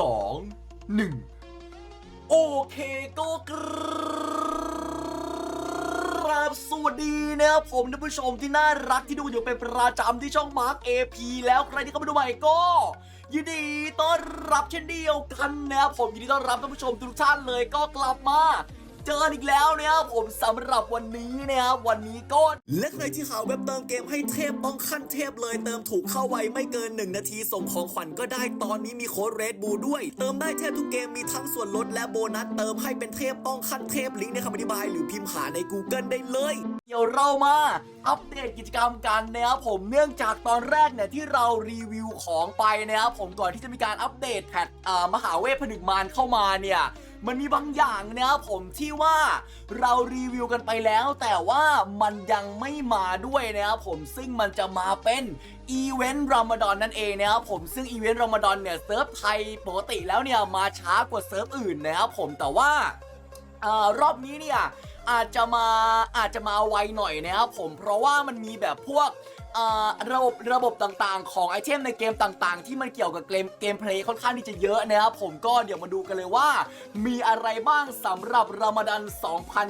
สองหนึ่งโอเคก็กราบสวัสดีนะครับผมท่านผู้ชมที่น่ารักที่ดูอยู่เป็นประจำที่ช่องมาร์ก AP แล้วใครที่เข้ามาดูใหม่ก็ยินดีต้อนรับเช่นเดียวกันนะครับผมยินดีต้อนรับท่านผู้ชมทุกท่านเลยก็กลับมา เจออีกแล้วนะครับผมสำหรับวันนี้นะครับวันนี้ก็และใครที่หาเว็บเติมเกมให้เทพต้องขั้นเทพเลยเติมถูกเข้าไวไม่เกิน 1 นาทีส่งของขวัญก็ได้ตอนนี้มีโค้ดเรดบูด้วย เติมได้เทพทุกเกมมีทั้งส่วนลดและโบนัสเติมให้เป็นเทพต้องขั้นเทพลิงก์ในคำอธิบายหรือพิมพ์หาใน Google ได้เลย เดี๋ยวเรามาอัปเดตกิจกรรมกันนะครับผมเนื่องจากตอนแรกเนี่ยที่เรารีวิวของไปนะครับผมก่อนที่จะมีการอัปเดตแพทมหาเวทผนึกมารเข้ามาเนี่ย มันมีบางอย่างนะครับผมที่ว่าเรารีวิวกันไปแล้ว แต่ว่ามันยังไม่มาด้วยนะครับผมซึ่งมันจะมาเป็นอีเวนต์รอมฎอนนั่นเองนะครับผมซึ่งอีเวนต์รอมฎอนเนี่ยเซิร์ฟไทยปกติแล้วเนี่ยมาช้ากว่าเซิร์ฟอื่นนะครับผมแต่ว่าอรอบนี้เนี่ยอาจจะมาอาจจะมาไวหน่อยนะครับผมเพราะว่ามันมีแบบพวก ระบบระบบต่างๆ ของไอเทมในเกมต่างๆ ที่มันเกี่ยวกับเกมเกมเพลย์ค่อนข้างที่จะเยอะนะครับผมก็เดี๋ยวมาดูกันเลยว่า มีอะไรบ้างสำหรับรอมฎอน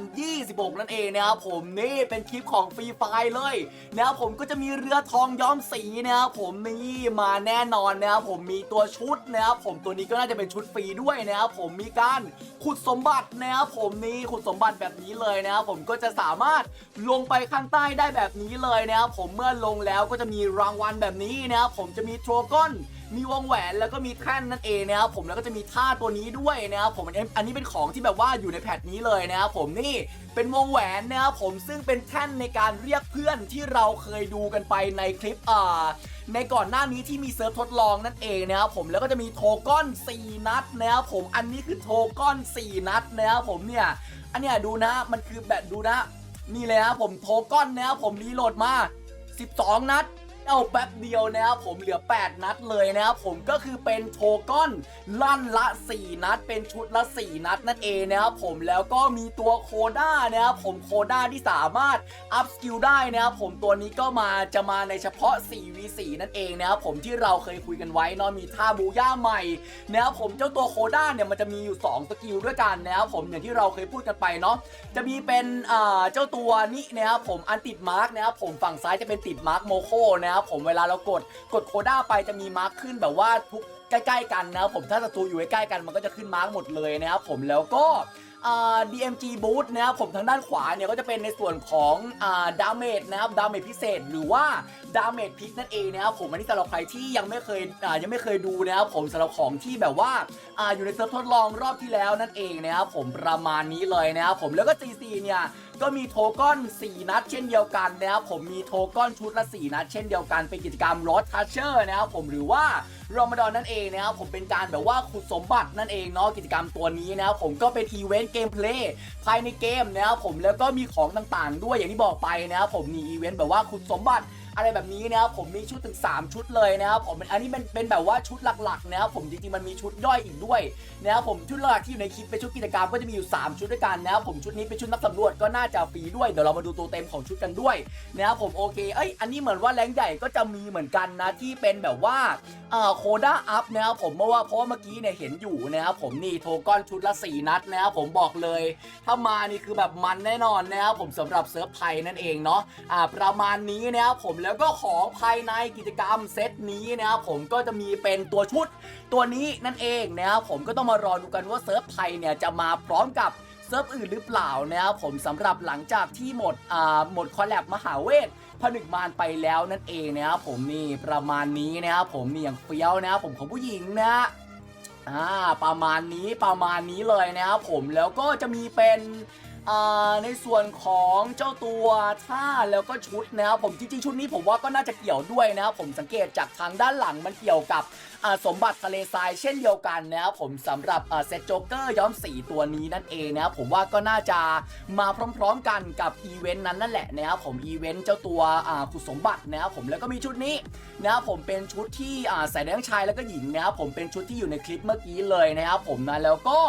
2026 นั่นเองนะครับผมนี่เป็นคลิปของฟรีไฟเลยนะครับผมก็จะมีเรือทองย้อมสีนะครับผมนี่มาแน่นอนนะครับผมมีตัวชุดนะครับผมตัวนี้ก็น่าจะเป็นชุดฟรีด้วยนะครับผมมีการขุดสมบัตินะครับผมนี่ขุดสมบัติแบบนี้เลยนะครับผมก็จะสามารถลงไปข้างใต้ได้แบบนี้เลยนะครับผมเมื่อลงงแล้วก็จะมีรางวัลแบบนี้นะครับผมจะมีโทรก้อนมีวงแหวนแล้วก็มีแท่นนั่นเองนะครับผมแล้วก็จะมีท่าตัวนี้ด้วยนะครับผมอันนี้เป็นของที่แบบว่าอยู่ในแพทนี้เลยนะครับผมนี่เป็นวงแหวนนะครับผมซึ่งเป็นแท่นในการเรียกเพื่อนที่เราเคยดูกันไปในคลิปอ่าในก่อนหน้านี้ที่มีเซิร์ฟทดลองนั่นเองนะครับผมแล้วก็จะมีโทก้อน 4 นัดนะครับผมอันนี้คือโทก้อน 4 นัดนะครับผมเนี่ยอันเนี้ยดูนะมันคือแบบดูนะนี่เลยครับผมโทก้อนนะครับผมรีโหลดมา 12 นัด เอาแป๊บเดียวนะครับผมเหลือ 8 นัดเลยนะครับผมก็คือเป็นโทก้อนลั่นละ 4 นัด เป็นชุดละ 4 นัดนั่นเองนะครับผมแล้วก็มีตัวโคด้านะครับผมโคด้าที่สามารถอัพสกิลได้นะครับผมตัวนี้ก็มาจะมาในเฉพาะ 4v4 นั่นเองนะครับผมที่เราเคยคุยกันไว้เนาะมีท่าบูย่าใหม่นะครับผมเจ้าตัวโคด้าเนี่ยมันจะมีอยู่ 2 สกิลด้วยกันนะครับผมอย่างที่เราเคยพูดกันไปเนาะจะมีเป็นเจ้าตัวนี้นะครับผมอันติดมาร์กนะครับผมฝั่งซ้ายจะเป็นติดมาร์กโมโคนะครับผมเวลาเรากดกดโคด้าไปจะมีมาร์กขึ้นแบบว่าทุกใกล้ๆกันนะครับผมถ้าศัตรูอยู่ใกล้ๆกันมันก็จะขึ้นมาร์กหมดเลยนะครับผมแล้วก็อ่ DMG Boost นะครับผมทางด้านขวาเนี่ยก็จะเป็นในส่วนของอ่าดาเมจนะครับดาเมจพิเศษหรือว่าดาเมจพิกนั่นเองนะครับผมอันนี้สำหรับใครที่ยังไม่เคยอ่ายังไม่เคยดูนะครับผมสำหรับของที่แบบว่าอ่าอยู่ในเซิร์ฟทดลองรอบที่แล้วนั่นเองนะครับผมประมาณนี้เลยนะครับผมแล้วก็ CC เนี่ย ก็มีโทก้อน 4 นัดเช่นเดียวกันนะครับผมมีโทก้อนชุดละ 4 นัด เช่นเดียวกันเป็นกิจกรรมรถทัชเชอร์นะครับผมหรือว่ารอมฎอนนั่นเองนะครับผมเป็นการแบบว่าขุดสมบัตินั่นเองเนาะกิจกรรมตัวนี้นะครับผมก็เป็นอีเวนต์เกมเพลย์ภายในเกมนะครับผมแล้วก็มีของต่างๆ ด้วยอย่างที่บอกไปนะครับผมมีอีเวนต์แบบว่าขุดสมบัติ อะไรแบบนี้นะครับผมมีชุดถึง 3 ชุดเลยนะครับผมอันนี้เป็นเป็นแบบว่าชุดหลักๆนะครับผมจริงๆมันมีชุดย่อยอีกด้วยนะครับผมชุดหลักที่อยู่ในคลิปเป็นชุดกิจกรรมก็จะมีอยู่ 3 ชุดด้วยกันนะครับผมชุดนี้เป็นชุดนักสำรวจก็น่าจะฟรีด้วยเดี๋ยวเรามาดูตัวเต็มของชุดกันด้วยนะครับผมโอเคเอ้ยอันนี้เหมือนว่าแรงใหญ่ก็จะมีเหมือนกันนะที่เป็นแบบว่าอ่อโคด้าอัพนะครับผมเพราะว่าเพราะว่าเมื่อกี้เนี่ยเห็นอยู่นะครับผมนี่โทก้อนชุดละ 4 นัดนะครับผมบอกเลย ถ้ามานี่คือแบบมันแน่นอนนะครับผมสำหรับเซิร์ฟไทยนั่นเองเนาะอ่าประมาณนี้นะครับผมแแล้วก็ของภายในกิจกรรมเซตนี้นะครับผมก็จะมีเป็นตัวชุดตัวนี้นั่นเองนะครับผมก็ต้องมารอดูกันว่าเซิร์ฟไทยเนี่ยจะมาพร้อมกับเซิร์ฟอื่นหรือเปล่านะครับผมสำหรับหลังจากที่หมดอ่าหมดคอลแลบมหาเวทผนึกมารไปแล้วนั่นเองนะครับผมนี่ประมาณนี้นะครับผมนี่อย่างเฟี้ยวนะครับผมของผู้หญิงนะอ่าประมาณนี้ประมาณนี้เลยนะครับผมแล้วก็จะมีเป็น ในส่วนของเจ้าตัวท่าแล้วก็ชุดนะครับผมจริงๆชุดนี้ผมว่าก็น่าจะเกี่ยวด้วยนะครับผมสังเกตจากทางด้านหลังมันเกี่ยวกับสมบัติทะเลทรายเช่นเดียวกันนะครับผมสำหรับเซตโจ๊กเกอร์ย้อมสีตัวนี้นั่นเองนะครับผมว่าก็น่าจะมาพร้อมๆกันกับอีเวนต์นั้นนั่นแหละนะครับผมอีเวนต์เจ้าตัวอ่าขุดสมบัตินะครับผมแล้วก็มีชุดนี้นะครับผมเป็นชุดที่ใส่ได้ทั้งชายแล้วก็หญิงนะครับผมเป็นชุดที่อยู่ในคลิปเมื่อกี้เลยนะครับผมนะแล้วก็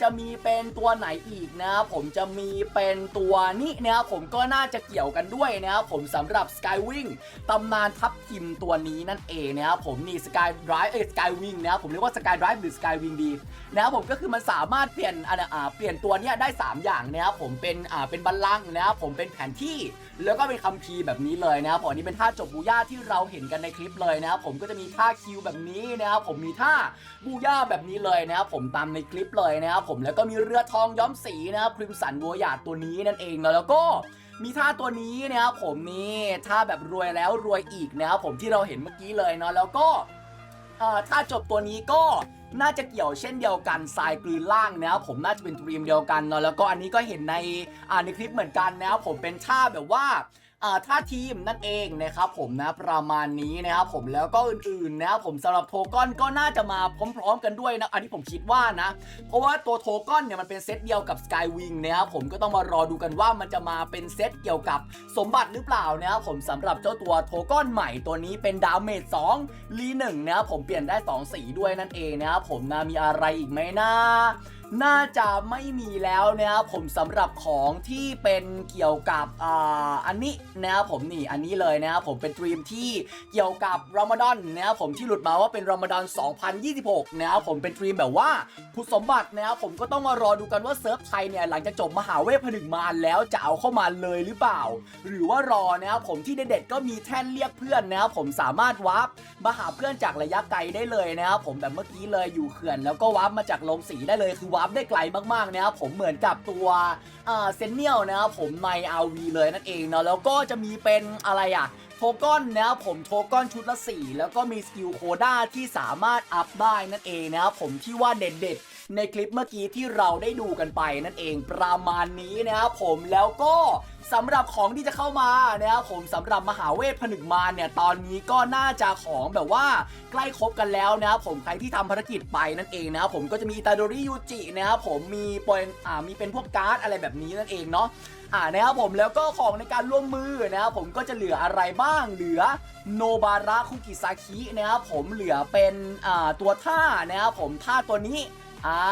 จะมีเป็นตัวไหนอีกนะครับผมจะมีเป็นตัวนี้นะครับผมก็น่าจะเกี่ยวกันด้วยนะครับผมสำหรับ Skywing ตำนานทัพทิมตัวนี้นั่นเองนะครับผมนี่ Sky Drive เอ้ย Sky Wing นะครับผมเรียกว่า Sky Drive หรือ Sky Wing ดีนะครับผมก็คือมันสามารถเปลี่ยนอ่าเปลี่ยนตัวเนี้ยได้ 3 อย่างนะครับผมเป็นอ่าเป็นบัลลังก์นะครับผมเป็นแผนที่ แล้วก็เป็นคัมภีร์แบบนี้เลยนะครับผมอันนี้เป็นท่าจบบูย่าที่เราเห็นกันในคลิปเลยนะครับผมก็จะมีท่าคิวแบบนี้นะครับผมมีท่าบูย่าแบบนี้เลยนะครับผมตามในคลิปเลยนะครับผมแล้วก็มีเรือทองย้อมสีนะครับคริมสันวัวหยาดตัวนี้นั่นเองนะแล้วก็ มีท่าตัวนี้นะครับผมนี่ท่าแบบรวยแล้วรวยอีกนะครับผมที่เราเห็นเมื่อกี้เลยเนาะแล้วก็ท่าจบตัวนี้ก็น่าจะเกี่ยวเช่นเดียวกันทรายกลืนล่างนะครับผมน่าจะเป็นทีมเดียวกันเนาะแล้วก็อันนี้ก็เห็นในอ่าในคลิปเหมือนกันนะครับผมเป็นท่าแบบว่า ท่าทีมนั่นเองนะครับผมนะประมาณนี้นะครับผมแล้วก็อื่นๆนะครับผมสำหรับโทก้อนก็น่าจะมาพร้อมๆกันด้วยนะอันนี้ผมคิดว่านะ เพราะว่าตัวโทก้อนเนี่ยมันเป็นเซตเดียวกับ Skywing นะครับผมก็ต้องมารอดูกันว่ามันจะมาเป็นเซตเกี่ยวกับสมบัติหรือเปล่านะครับผมสำหรับเจ้าตัวโทก้อนใหม่ตัวนี้เป็นดาเมจ2ลี1นะครับผมเปลี่ยนได้ 2 สีด้วยนั่นเองนะครับผมนะมีอะไรอีกไหมนะ น่าจะไม่มีแล้วนะครับผมสำหรับของที่เป็นเกี่ยวกับอ่าอันนี้นะครับผมนี่อันนี้เลยนะครับผมเป็นดรีมที่เกี่ยวกับรอมฎอนนะครับผมที่หลุดมาว่าเป็นรอมฎอน 2026นะครับผมเป็นดรีมแบบว่าคุณสมบัตินะครับผมก็ต้องมารอดูกันว่าเซิร์ฟไทยเนี่ยหลังจากจบมหาเวทผนึกมารแล้วจะเอาเข้ามาเลยหรือเปล่า หรือว่ารอนะครับผมที่เด็ดๆก็มีแท่นเรียกเพื่อนนะครับผมสามารถวาร์ปมาหาเพื่อนจากระยะไกลได้เลยนะครับผมแบบเมื่อกี้เลยอยู่เขื่อนแล้วก็วาร์ปมาจากลงสีได้เลยคือวาร์ปได้ไกลมากๆนะครับผมเหมือนกับตัวเซนเนียลนะครับผมใน RV เลยนั่นเองเนาะแล้วก็จะมีเป็นอะไรอะโทก้อนนะครับผมโทก้อนชุดละ 4 แล้วก็มีสกิลโคด้าที่สามารถอัพได้นั่นเองนะครับผมที่ว่าเด็ดๆ ในคลิปเมื่อกี้ที่เราได้ดูกันไปนั่นเองประมาณนี้นะครับผมแล้วก็สำหรับของที่จะเข้ามานะครับผมสำหรับมหาเวทผนึกมารเนี่ยตอนนี้ก็น่าจะของแบบว่าใกล้ครบกันแล้วนะครับผมใครที่ทำภารกิจไปนั่นเองนะครับผมก็จะมีอิตาโดริยูจินะครับผมมีเป็นอ่ามีเป็นพวกการ์ดอะไรแบบนี้นั่นเองเนาะ อ่านะครับผมแล้วก็ของในการร่วมมือนะครับผมก็จะเหลืออะไรบ้าง เหลือโนบาระคุกิซาคินะครับผมเหลือเป็นตัวท่านะครับผมท่าตัวนี้ อ่า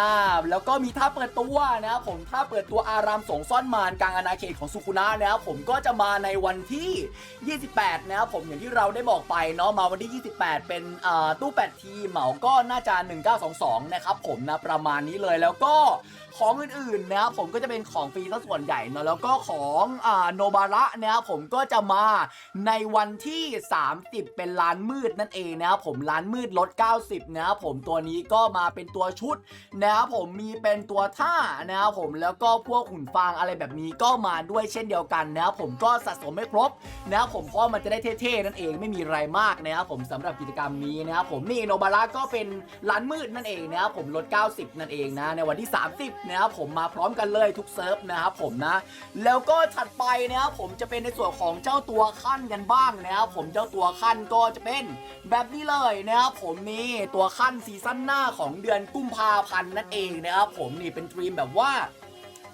แล้วก็มีท่าเปิดตัวนะครับผมท่าเปิดตัวอารามสงซ่อนมารกลางอาณาเขตของสุคุนะนะครับผมก็จะมาในวันที่ 28 นะครับผมอย่างที่เราได้บอกไปเนาะมาวันที่ 28 เป็นอ่าตู้ 8 ทีเหมาก็น่าจะ 1922 นะครับผมนะประมาณนี้เลยแล้วก็ของอื่นๆนะครับผมก็จะเป็นของฟรีซะส่วนใหญ่เนอะแล้วก็ของอ่าโนบาระนะครับผมก็จะมาในวันที่ 30 เป็นร้านมืดนั่นเองนะครับผมร้านมืดลด 90 นะครับผมตัวนี้ก็มาเป็นตัวชุดนะครับผมมีเป็นตัวท่านะครับผมแล้วก็พวกหุ่นฟางอะไรแบบนี้ก็มาด้วยเช่นเดียวกันนะครับผมก็สะสมไม่ครบนะครับผมเพราะมันจะได้เท่ๆนั่นเองไม่มีอะไรมากนะครับผมสำหรับกิจกรรมนี้นะครับผมนี่โนบาระก็เป็นร้านมืดนั่นเองนะครับผมลด 90 นั่นเองนะในวันที่ 30นะครับผมมาพร้อมกันเลยทุกเซิร์ฟนะครับผมนะ แล้วก็ถัดไปนะครับผมจะเป็นในส่วนของเจ้าตัวขั้นกันบ้างนะครับผมเจ้าตัวขั้นก็จะเป็นแบบนี้เลยนะครับผมนี่ตัวขั้นซีซั่นหน้าของเดือนกุมภาพันธ์นั่นเองนะครับผมนี่เป็นดรีมแบบว่า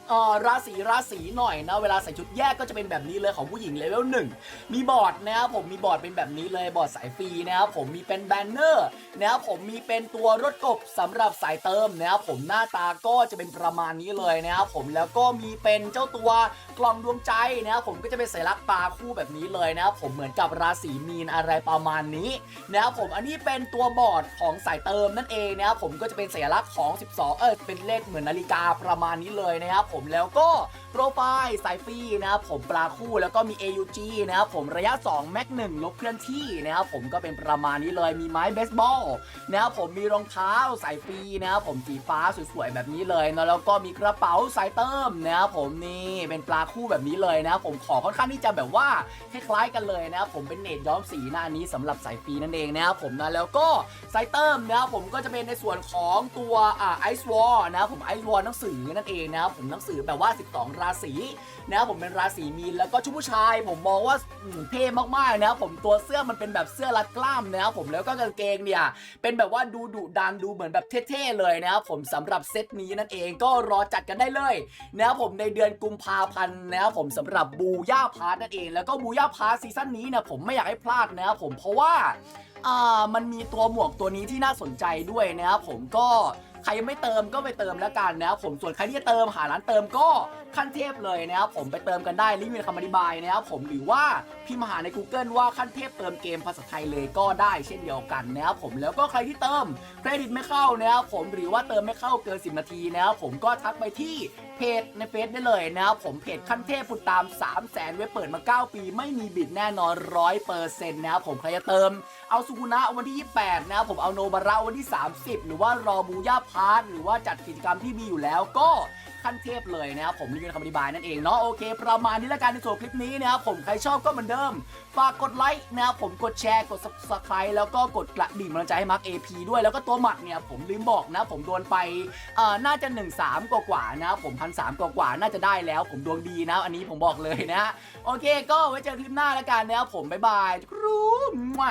เอ่อราศีราศีหน่อยนะเวลาใส่ชุดแยกก็จะเป็นแบบนี้เลยของผู้หญิงเลเวลหนึ่งมีบอร์ดนะครับผมมีบอร์ดเป็นแบบนี้เลยบอร์ดสายฟรีนะครับผมมีเป็นแบนเนอร์นะครับผมมีเป็นตัวรถกบสำหรับสายเติมนะครับผมหน้าตาก็จะเป็นประมาณนี้เลยนะครับผมแล้วก็มีเป็นเจ้าตัวกล่องดวงใจนะครับผมก็จะเป็นสัญลักษณ์ปลาคู่แบบนี้เลยนะครับผมเหมือนกับราศีมีนอะไรประมาณนี้นะครับผมอันนี้เป็นตัวบอร์ดของสายเติมนั่นเองนะครับผมก็จะเป็นสัญลักษณ์ของ 12 เออเป็นเลขเหมือนนาฬิกาประมาณนี้เลยนะครับผมมแล้วก็ รไฟล์สายฟรีนะครับผมปลาคู่แล้วก็มี AUG นะครับผมระยะ 2 แม็กหนึ่งลบเคลื่อนที่นะครับผมก็เป็นประมาณนี้เลยมีไม้เบสบอลนะครับผมมีรองเท้าสายฟรีนะครับผมสีฟ้าสวยๆแบบนี้เลยนะแล้วก็มีกระเป๋าสายเติมนะครับผมนี่เป็นปลาคู่แบบนี้เลยนะครับผมขอค่อนข้างที่จะแบบว่าคล้ายๆกันเลยนะครับผมเป็นเนตย้อมสีหน้านี้สำหรับสายฟรีนั่นเองนะครับผมนะแล้วก็สายเติมนะครับผมก็จะเป็นในส่วนของตัวไอซ์วอลนะครับผมไอซ์วอลหนังสือนั่นเองนะครับผมหนังสือแบบว่า 12ราศีนะครับผมเป็นราศีมีนแล้วก็ชุดผู้ชาย ผมมองว่าเท่มากๆนะครับผมตัวเสื้อมันเป็นแบบเสื้อรัดกล้ามนะครับผมแล้วก็กางเกงเนี่ยเป็นแบบว่าดูดุดันดูเหมือนแบบเท่ๆเลยนะครับผมสำหรับเซตนี้นั่นเองก็รอจัดกันได้เลยนะครับผมในเดือนกุมภาพันธ์นะครับผมสำหรับบูย่าพาร์ทนั่นเอง แล้วก็บูย่าพาร์ทซีซั่นนี้นี่ยผมไม่อยากให้พลาดนะครับผมเพราะว่าอ่ามันมีตัวหมวกตัวนี้ที่น่าสนใจด้วยนะครับผมก็ใครยังไม่เติมก็ไปเติมแล้วกันนะครับผมส่วนใครที่จะเติมหาร้านเติมก็ขั้นเทพเลยนะครับผมไปเติมกันได้ลิงก์อยู่ในคำอธิบายนะครับผมหรือว่าพิมพ์หาใน Google ว่าขั้นเทพเติมเกมภาษาไทยเลยก็ได้เช่นเดียวกันนะครับผมแล้วก็ใครที่เติมเครดิตไม่เข้านะครับผมหรือว่าเติมไม่เข้าเกิน 10 นาทีนะครับผมก็ทักไปที่เพจในเฟซได้เลยนะครับผมเพจขั้นเทพปุดตาม 3 0 0แสนเว็บเปิดมา 9 ปี ไม่มีบิดแน่นอน 100%นะครับผมใครจะเติมเอาสุกุนะวันที่ 28 นะครับผมเอาโนบาระวันที่ 30 หรือว่ารอบูย่าพาร์ทหรือว่าจัดกิจกรรมที่มีอยู่แล้วก็ขั้นเทพเลยนะครับผมรีวิวในคำอธิบายนั่นเองเนาะโอเค ประมาณนี้แล้วกันในส่วนคลิปนี้นะครับผมใครชอบก็เหมือนเดิม ฝากกดไลค์นะครับผมกดแชร์กด subscribe แล้วก็กดกระดิ่งกำลังใจให้มาร์ค AP ด้วยแล้วก็ตัวหมัดเนี่ยผมลืมบอกนะผมโดนไปเอ่อน่าจะ 1 3 กว่ากว่าๆนะผมพันสามกว่ากว่าน่าจะได้แล้วผมดวงดีนะ อันนี้ผมบอกเลยนะโอเค ก็ไว้เจอคลิปหน้าแล้วกันนะครับผมบ๊ายบายครูมั่ว